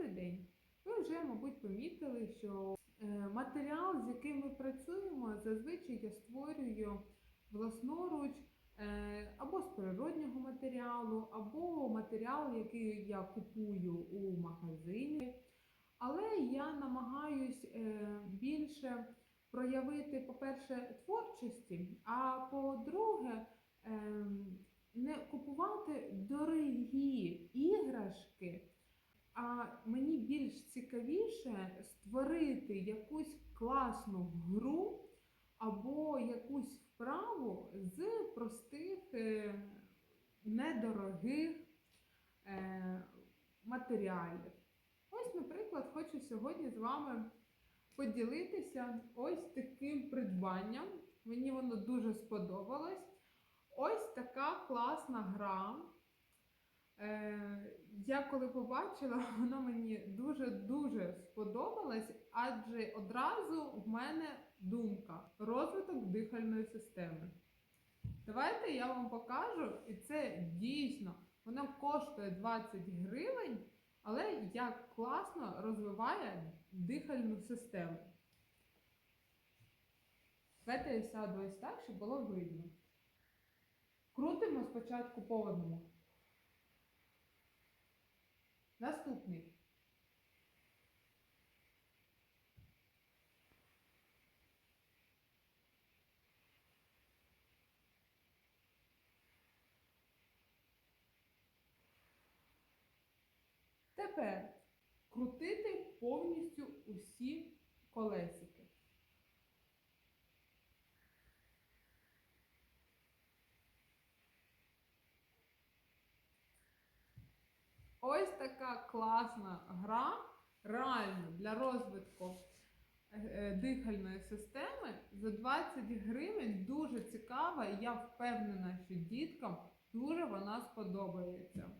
Добрий день! Ви вже, мабуть, помітили, що е, матеріал, з яким ми працюємо, зазвичай я створюю власноруч е, або з природнього матеріалу, або матеріал, який я купую у магазині. Але я намагаюсь е, більше проявити, по-перше, творчості, а по-друге, А мені більш цікавіше створити якусь класну гру або якусь вправу з простих, е, недорогих е, матеріалів. Ось, наприклад, хочу сьогодні з вами поділитися ось таким придбанням. Мені воно дуже сподобалось. Ось така класна гра. Я коли побачила, вона мені дуже-дуже сподобалась, адже одразу в мене думка розвиток дихальної системи. Давайте я вам покажу, і це дійсно, вона коштує 20 гривень, але як класно розвиває дихальну систему. Давайте я сяду ось так, щоб було видно. Крутимо спочатку по одному. Наступний. Тепер крутити повністю усі колесики. Ось класна гра, реально для розвитку е, дихальної системи за 20 гривень дуже цікава, і я впевнена, що діткам дуже вона сподобається.